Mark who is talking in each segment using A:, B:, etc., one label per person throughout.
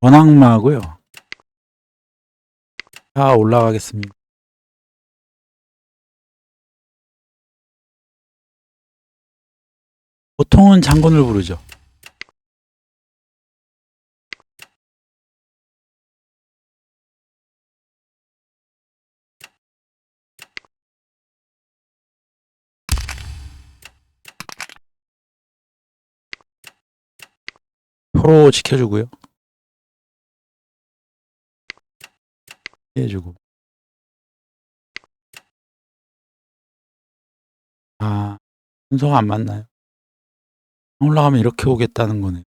A: 원악마고요. 자, 올라가겠습니다. 보통은 장군을 부르죠. 포로 지켜주고요. 해주고. 아, 순서가 안 맞나요? 올라가면 이렇게 오겠다는 거네.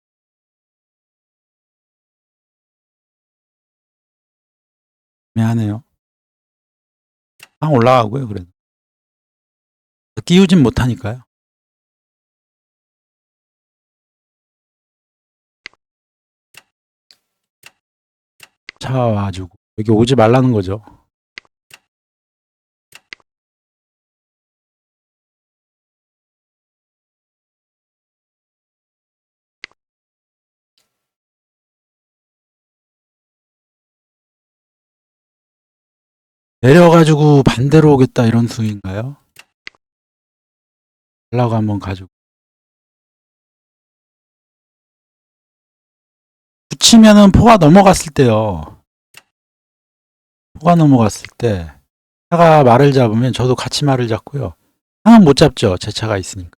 A: 미안해요. 아, 올라가고요, 그래도. 끼우진 못하니까요. 차 와가지고. 여기 오지 말라는 거죠. 내려가지고 반대로 오겠다 이런 수인가요? 올라가 한번 가지고. 붙이면은 포가 넘어갔을 때요. 포가 넘어갔을 때 차가 말을 잡으면 저도 같이 말을 잡고요. 차는 못 잡죠. 제 차가 있으니까.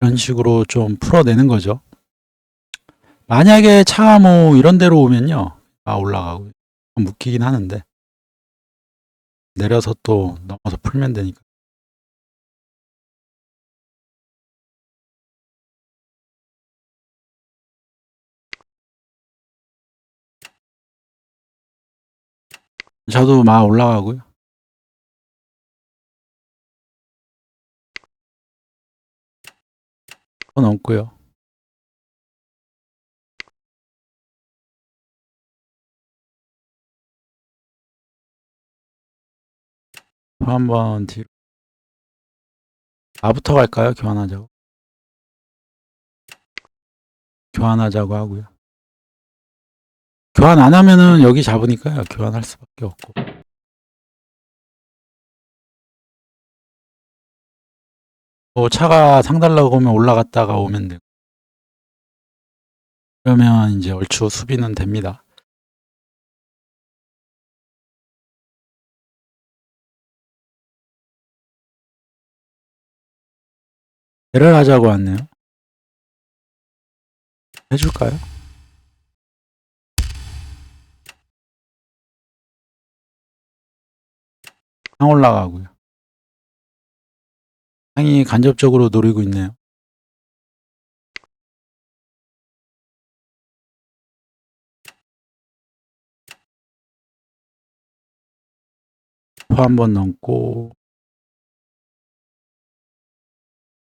A: 이런 식으로 좀 풀어내는 거죠. 만약에 차가 뭐 이런 데로 오면요. 아, 올라가고. 묶이긴 하는데. 내려서 또 넘어서 풀면 되니까. 저도 막 올라가고요. 또 넘고요. 또 한번 뒤로. 나부터 갈까요? 교환하자고. 교환하자고 하고요. 교환 안 하면은 여기 잡으니까요. 교환할 수밖에 없고. 뭐 차가 상달라고 오면 올라갔다가 오면 되고. 그러면 이제 얼추 수비는 됩니다. 배를 하자고 왔네요. 해줄까요? 상 올라가고요. 상이 간접적으로 노리고 있네요. 포 한번 넘고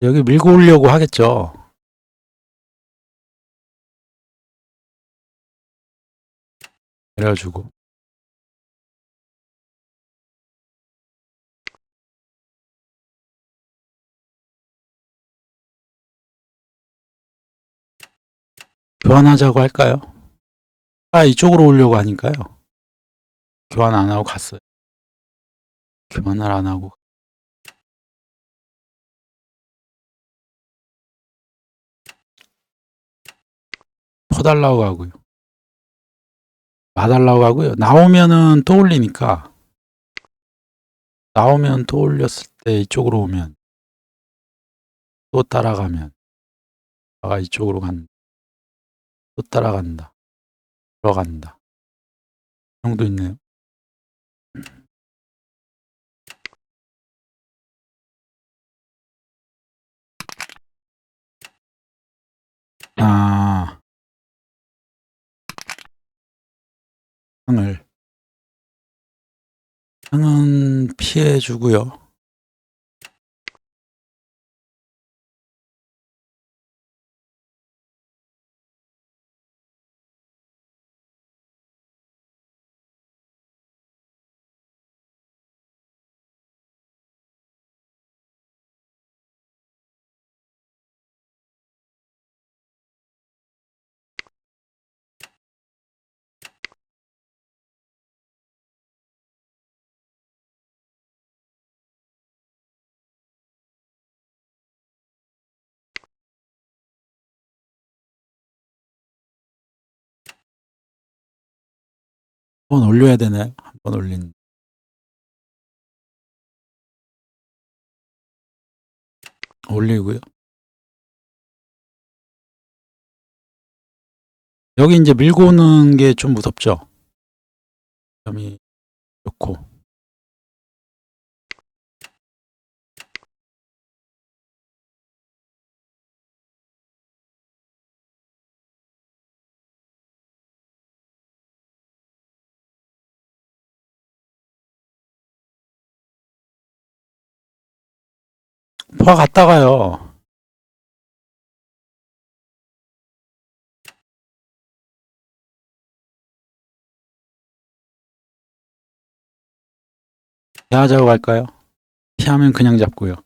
A: 여기 밀고 오려고 하겠죠. 내려주고 교환하자고 할까요? 아 이쪽으로 오려고 하니까요. 교환 안 하고 갔어요. 교환을 안 하고 퍼달라고 하고요. 마달라고 하고요. 나오면은 또 올리니까 나오면 또 올렸을 때 이쪽으로 오면 또 따라가면 아가 이쪽으로 간다. 또 따라간다. 들어간다. 이 정도 있네요. 아, 상을 상은 피해 주고요. 번 올려야 되나요? 한 번 올린. 올리고요. 여기 이제 밀고 오는 게 좀 무섭죠? 점이 좋고. 포화 갔다가요. 대하자고 갈까요? 피하면 그냥 잡고요.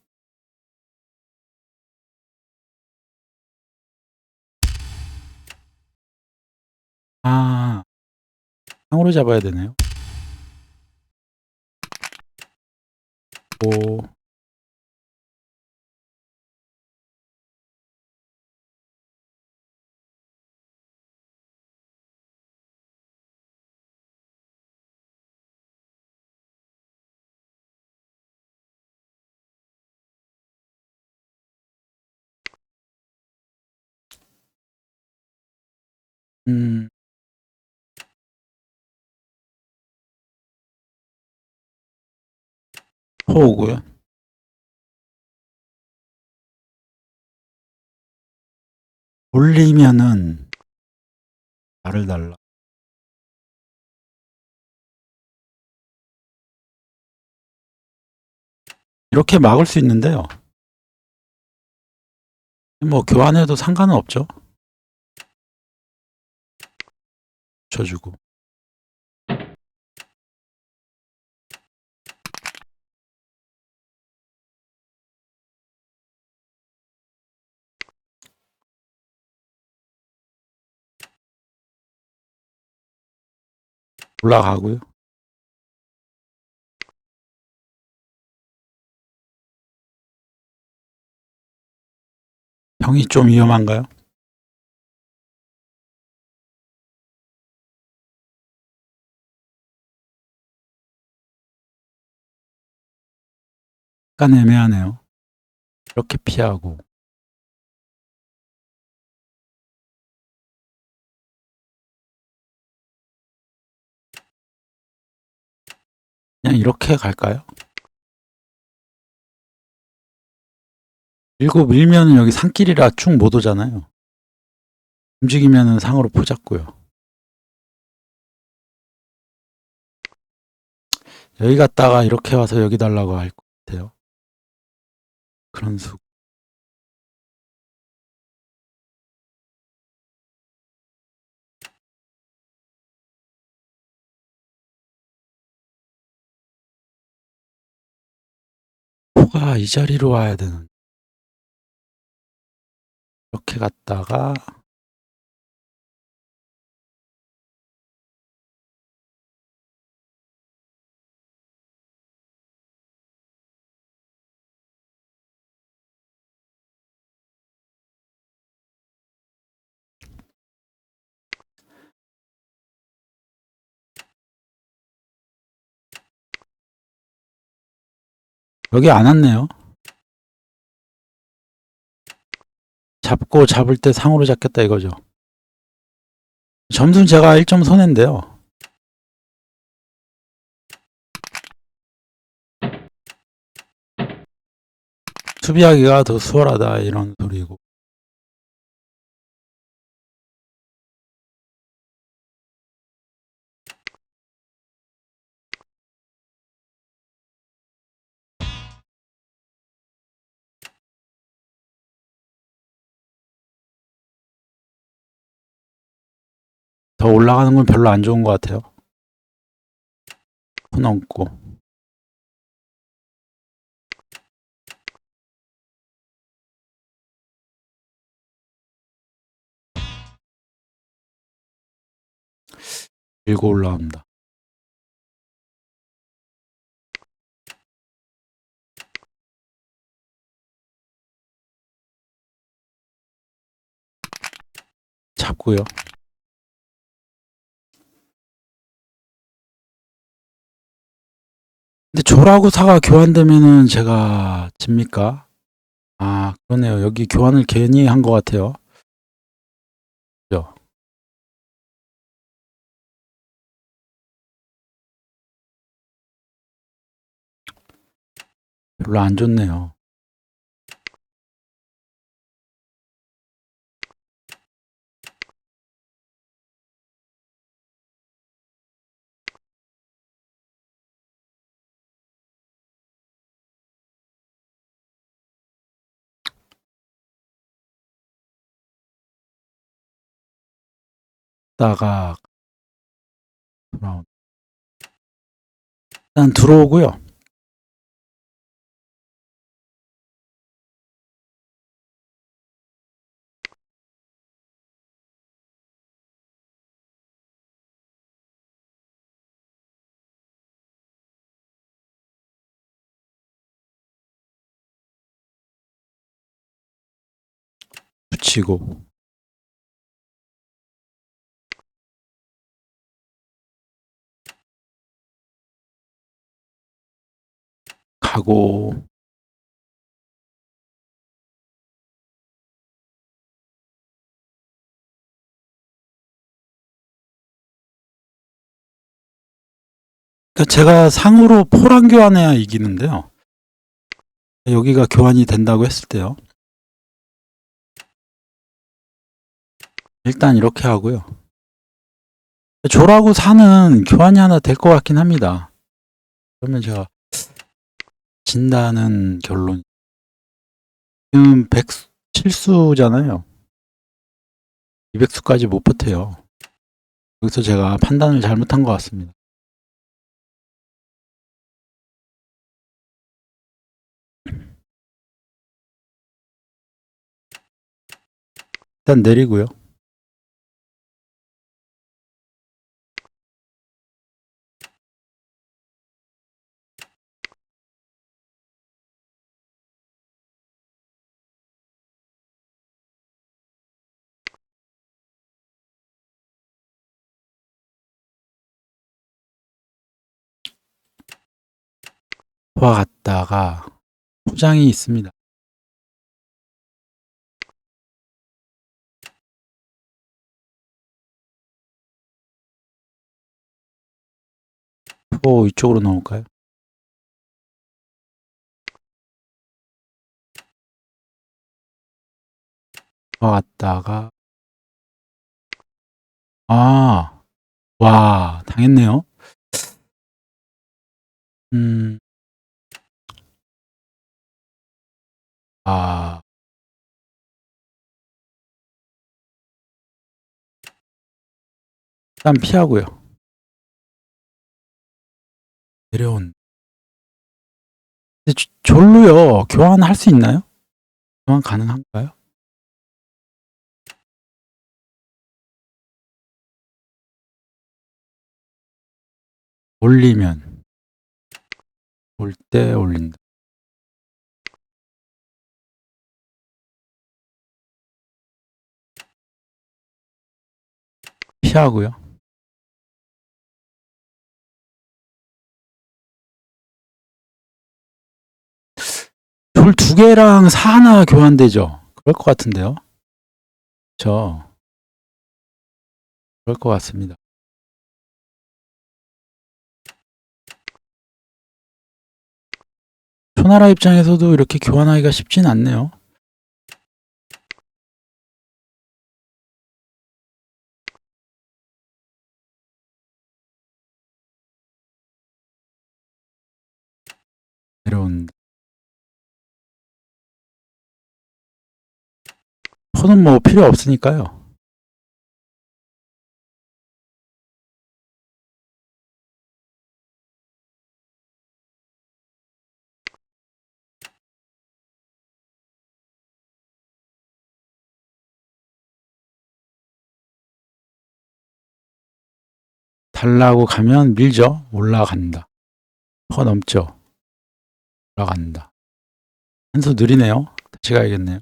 A: 아, 상으로 잡아야 되네요. 오, 음, 호우고요. 올리면은 말을 달라. 이렇게 막을 수 있는데요. 뭐 교환해도 상관은 없죠. 쳐주고. 올라가고요. 형이 좀 위험한가요? 약간 애매하네요. 이렇게 피하고. 그냥 이렇게 갈까요? 밀고 밀면은 여기 산길이라 쭉 못 오잖아요. 움직이면은 상으로 포잡고요. 여기 갔다가 이렇게 와서 여기 달라고 할 것 같아요. 그런 수. 포가 이 자리로 와야 되는. 이렇게 갔다가 여기 안 왔네요. 잡고 잡을 때 상으로 잡겠다 이거죠. 점수는 제가 1점 손해인데요. 수비하기가 더 수월하다 이런 소리고. 더 올라가는 건 별로 안 좋은 것 같아요. 손 얹고. 밀고 올라갑니다. 잡고요. 근데 조라고 사가 교환되면은 제가 집니까? 아, 그러네요. 여기 교환을 괜히 한 것 같아요. 별로 안 좋네요. 다가 돌아온. 일단 들어오고요. 붙이고 가고 그러니까 제가 상으로 포랑 교환해야 이기는데요. 여기가 교환이 된다고 했을 때요. 일단 이렇게 하고요. 조라고 사는 교환이 하나 될 것 같긴 합니다. 그러면 제가 진다는 결론. 지금 107수잖아요. 200수까지 못 버텨요. 여기서 제가 판단을 잘못한 것 같습니다. 일단 내리고요. 와 갔다가 포장이 있습니다. 포 이쪽으로 넣을까요? 와 갔다가 아, 와, 당했네요. 음, 아, 일단 피하고요. 내려온. 근데 조- 졸로요. 교환할 수 있나요? 교환 가능한가요? 올리면 올 때 올린다. 피하고요. 돌 두 개랑 사 하나 교환되죠? 그럴 것 같은데요? 저 그럴 것 같습니다. 초나라 입장에서도 이렇게 교환하기가 쉽진 않네요. 내려온다. 포는 뭐 필요 없으니까요. 달라고 가면 밀죠. 올라간다. 퍼 넘죠. 올라간다. 한수 느리네요. 다시 가야겠네요.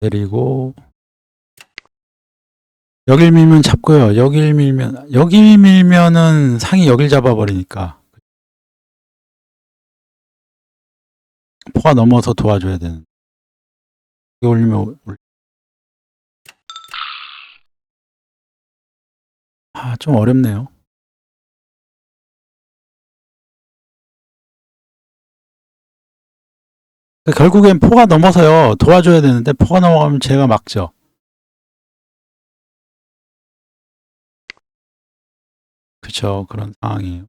A: 내리고 여길 밀면 잡고요. 여길 밀면 여길 밀면은 상이 여길 잡아버리니까 포가 넘어서 도와줘야 되는. 여기 올리면 올- 아, 좀 어렵네요. 결국엔 포가 넘어서요. 도와줘야 되는데 포가 넘어가면 제가 막죠. 그쵸. 그런 상황이에요.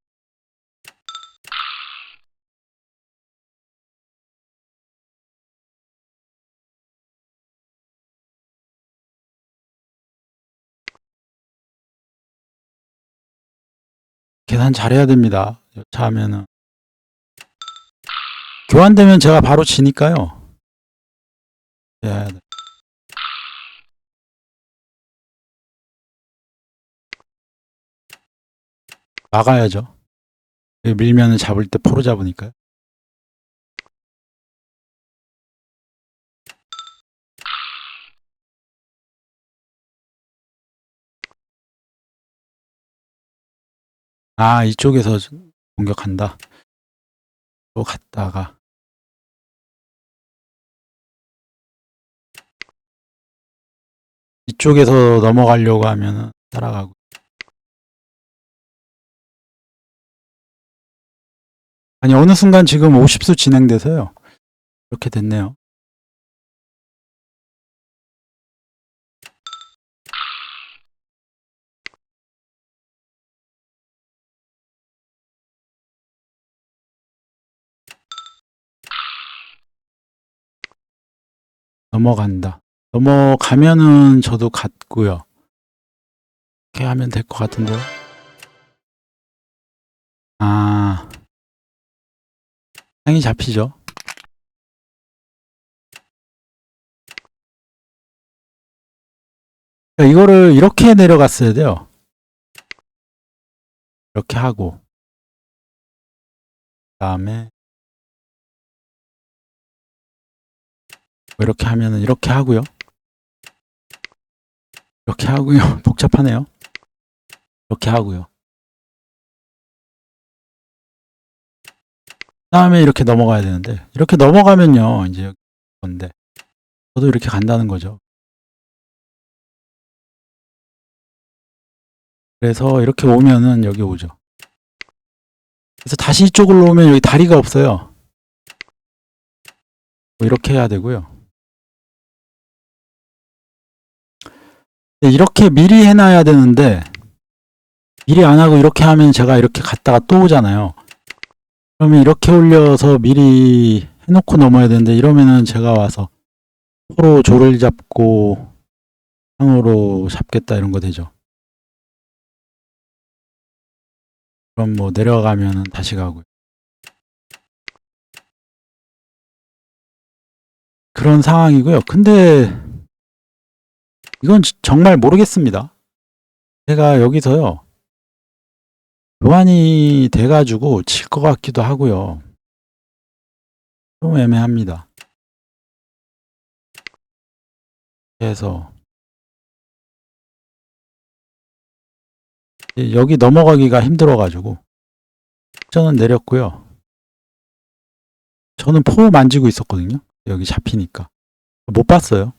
A: 계산 잘해야 됩니다. 여차하면은. 교환되면 제가 바로 지니까요. 돼. 막아야죠. 밀면은 잡을 때 포로 잡으니까요. 아, 이쪽에서 공격한다. 또 갔다가. 이쪽에서 넘어가려고 하면은 따라가고. 아니, 어느 순간 지금 50수 진행돼서요. 이렇게 됐네요. 넘어간다. 넘어가면은 저도 갔고요. 이렇게 하면 될 것 같은데요. 아, 향이 잡히죠. 그러니까 이거를 이렇게 내려갔어야 돼요. 이렇게 하고 그 다음에 뭐 이렇게 하면은 이렇게 하고요. 이렇게 하고요. 복잡하네요. 이렇게 하고요. 다음에 이렇게 넘어가야 되는데 이렇게 넘어가면요. 이제 건데 저도 이렇게 간다는 거죠. 그래서 이렇게 오면은 여기 오죠. 그래서 다시 이쪽으로 오면 여기 다리가 없어요. 뭐 이렇게 해야 되고요. 이렇게 미리 해놔야 되는데 미리 안 하고 이렇게 하면 제가 이렇게 갔다가 또 오잖아요. 그러면 이렇게 올려서 미리 해놓고 넘어야 되는데 이러면은 제가 와서 포로 조를 잡고 상으로 잡겠다 이런 거 되죠. 그럼 뭐 내려가면은 다시 가고요. 그런 상황이고요. 근데 이건 지- 정말 모르겠습니다. 제가 여기서요. 교환이 돼가지고 칠 것 같기도 하고요. 좀 애매합니다. 그래서 이- 여기 넘어가기가 힘들어가지고 저는 내렸고요. 저는 포 만지고 있었거든요. 여기 잡히니까 못 봤어요.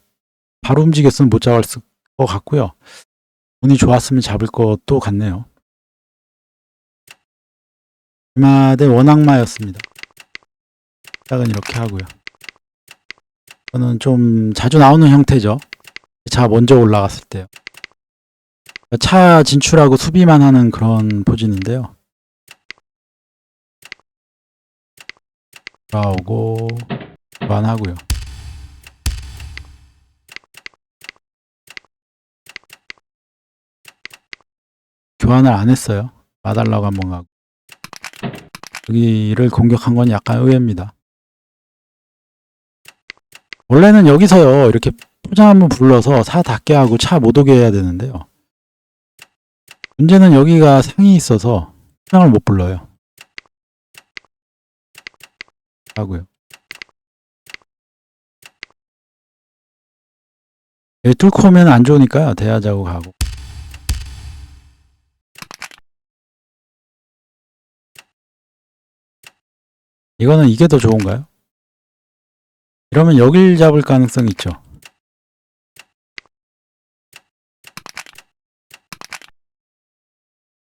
A: 바로 움직였으면 못 잡을 것 같고요. 운이 좋았으면 잡을 것도 같네요. 이마대 원악마였습니다. 시작은 이렇게 하고요. 저는 좀 자주 나오는 형태죠. 차 먼저 올라갔을 때요. 차 진출하고 수비만 하는 그런 포진인데요. 돌아오고 교환하고요. 교환을 안 했어요. 마달라고 한 번 가고. 여기를 공격한 건 약간 의외입니다. 원래는 여기서요, 이렇게 포장 한번 불러서 사 닫게 하고 차 못 오게 해야 되는데요. 문제는 여기가 상이 있어서 포장을 못 불러요. 하고요. 여기 뚫고 오면 안 좋으니까요. 대하자고 가고. 이거는 이게 더 좋은가요? 이러면 여길 잡을 가능성 있죠.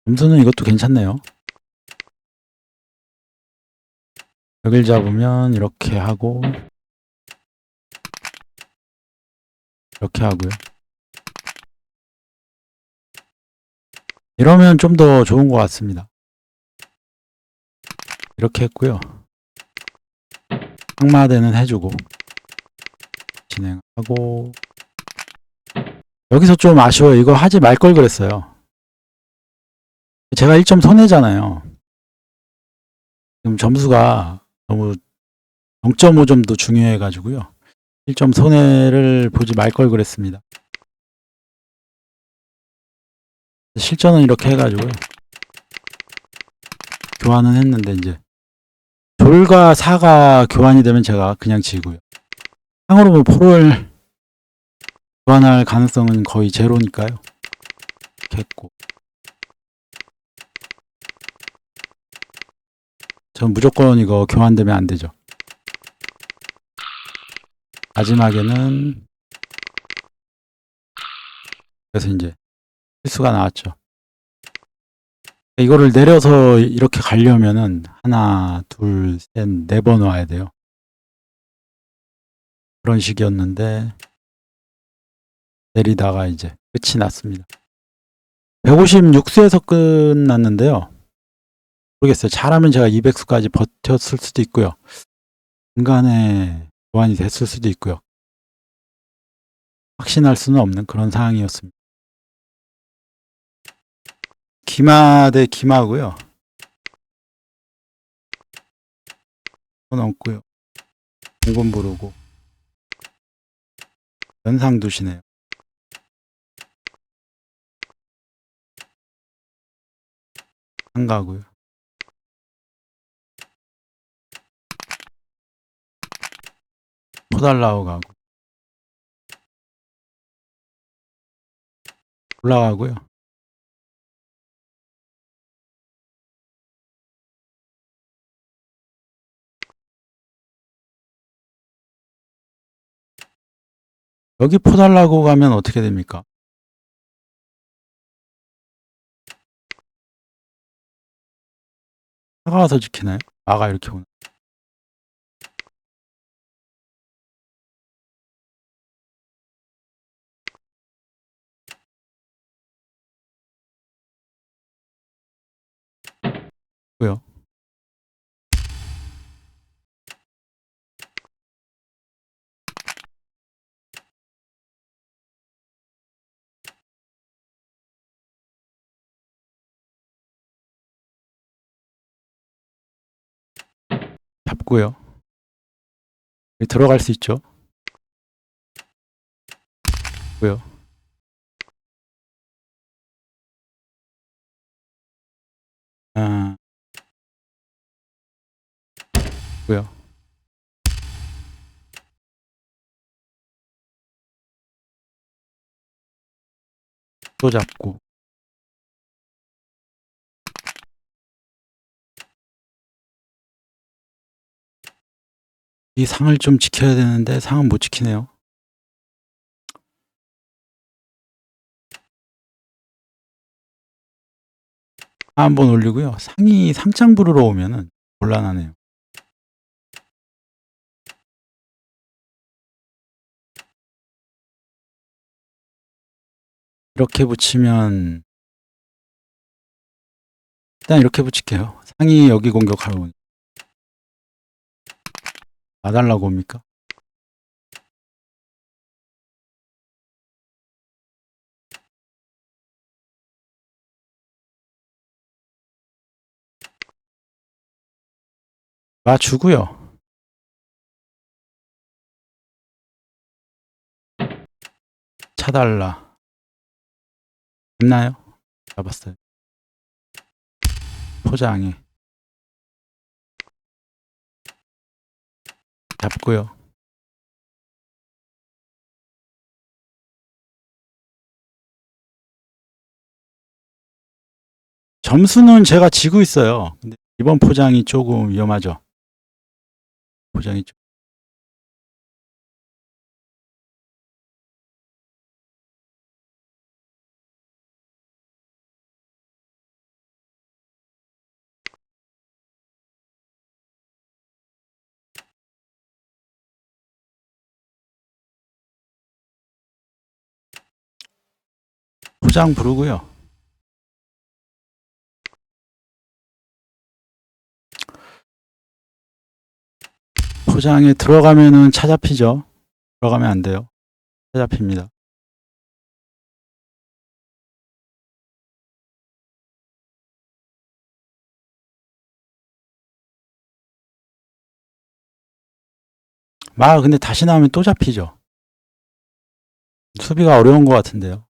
A: 점수는 이것도 괜찮네요. 여길 잡으면 이렇게 하고 이렇게 하고요. 이러면 좀 더 좋은 것 같습니다. 이렇게 했고요. 항마대는 해주고 진행하고 여기서 좀 아쉬워요. 이거 하지 말 걸 그랬어요. 제가 1점 손해잖아요. 지금 점수가 너무 0.5점도 중요해가지고요. 1점 손해를 보지 말 걸 그랬습니다. 실전은 이렇게 해가지고요. 교환은 했는데 이제 돌과 사가 교환이 되면 제가 그냥 지고요. 상으로 뭐 포를 교환할 가능성은 거의 제로니까요. 했고 전 무조건 이거 교환되면 안 되죠. 마지막에는 그래서 이제 실수가 나왔죠. 이거를 내려서 이렇게 가려면은 하나, 둘, 셋, 네 번 와야 돼요. 그런 식이었는데 내리다가 이제 끝이 났습니다. 156수에서 끝났는데요. 모르겠어요. 잘하면 제가 200수까지 버텼을 수도 있고요. 중간에 교환이 됐을 수도 있고요. 확신할 수는 없는 그런 상황이었습니다. 기마 대 기마고요. 돈 없고요. 공군 부르고 연상 두시네요. 한가고요. 포달라고 가고 올라가고요. 여기 포달라고 가면 어떻게 됩니까? 차가 와서 지키나요? 아가 이렇게 오나? 뭐요? 여기 들어갈 수 있죠? 고요. 아, 고요. 또 잡고 이 상을 좀 지켜야 되는데 상은 못 지키네요. 한번 올리고요. 상이 상장 부르러 오면은 곤란하네요. 이렇게 붙이면 일단 이렇게 붙일게요. 상이 여기 공격하러 오니 놔달라고 옵니까? 놔주고요. 차달라. 있나요? 잡았어요. 포장해. 잡고요. 점수는 제가 지고 있어요. 근데 이번 포장이 조금 위험하죠. 포장이 좀. 포장 부르고요. 포장에 들어가면은 차 잡히죠. 들어가면 안 돼요. 차 잡힙니다. 마 근데 다시 나오면 또 잡히죠. 수비가 어려운 것 같은데요.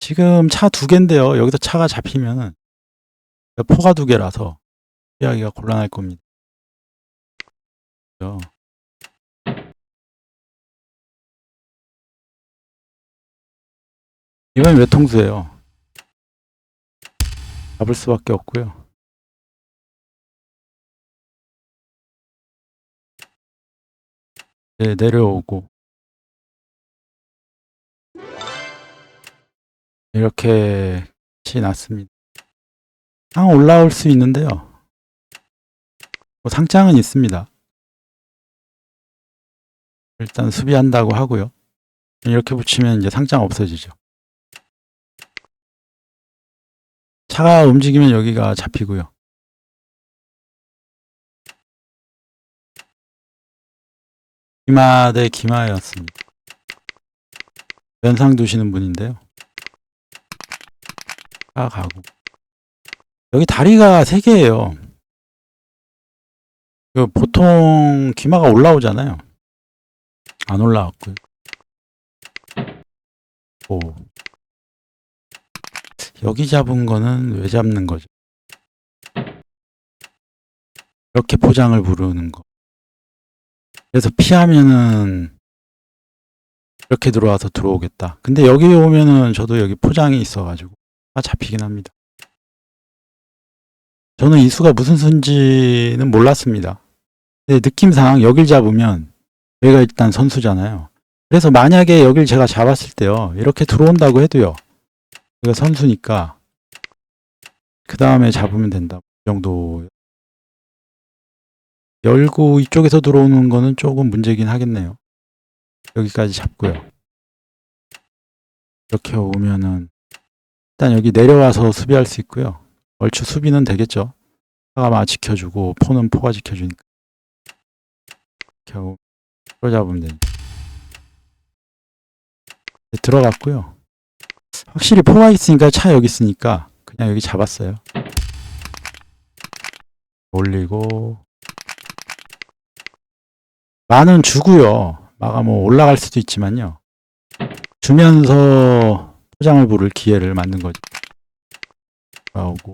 A: 지금 차 두 개인데요. 여기서 차가 잡히면은 포가 두 개라서 피하기가 곤란할 겁니다. 그죠? 이번 외통수예요. 잡을 수밖에 없고요. 네, 내려오고 이렇게 치 났습니다. 상 올라올 수 있는데요. 뭐 상장은 있습니다. 일단 수비한다고 하고요. 이렇게 붙이면 이제 상장 없어지죠. 차가 움직이면 여기가 잡히고요. 기마 대 기마였습니다. 면상 두시는 분인데요. 차 가고. 여기 다리가 세 개예요. 그 보통 기마가 올라오잖아요. 안 올라왔고요. 오. 여기 잡은 거는 왜 잡는 거죠? 이렇게 포장을 부르는 거. 그래서 피하면은 이렇게 들어와서 들어오겠다. 근데 여기 오면은 저도 여기 포장이 있어가지고 아 잡히긴 합니다. 저는 이 수가 무슨 수인지는 몰랐습니다. 근데 느낌상 여길 잡으면 여기가 일단 선수잖아요. 그래서 만약에 여길 제가 잡았을 때요. 이렇게 들어온다고 해도요. 여기가 선수니까 그 다음에 잡으면 된다. 이 정도. 열고 이쪽에서 들어오는 거는 조금 문제긴 하겠네요. 여기까지 잡고요. 이렇게 오면은 일단 여기 내려와서 수비할 수 있고요. 얼추 수비는 되겠죠. 차가 지켜주고 포는 포가 지켜주니까. 하고 끌어잡으면 되니. 네, 들어갔고요. 확실히 포가 있으니까 차 여기 있으니까 그냥 여기 잡았어요. 올리고 마는 주고요. 마가 뭐 올라갈 수도 있지만요. 주면서 포장을 부를 기회를 만든 거죠. 나오고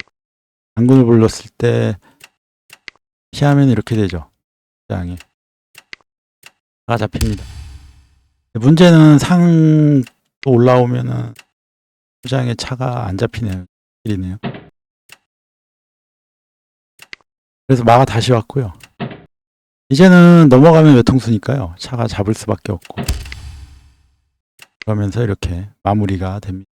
A: 당근을 불렀을 때 피하면 이렇게 되죠. 포장에 가 잡힙니다. 문제는 상 올라오면은 포장에 차가 안 잡히네요. 길이네요. 그래서 마가 다시 왔고요. 이제는 넘어가면 외통수니까요. 차가 잡을 수밖에 없고 그러면서 이렇게 마무리가 됩니다.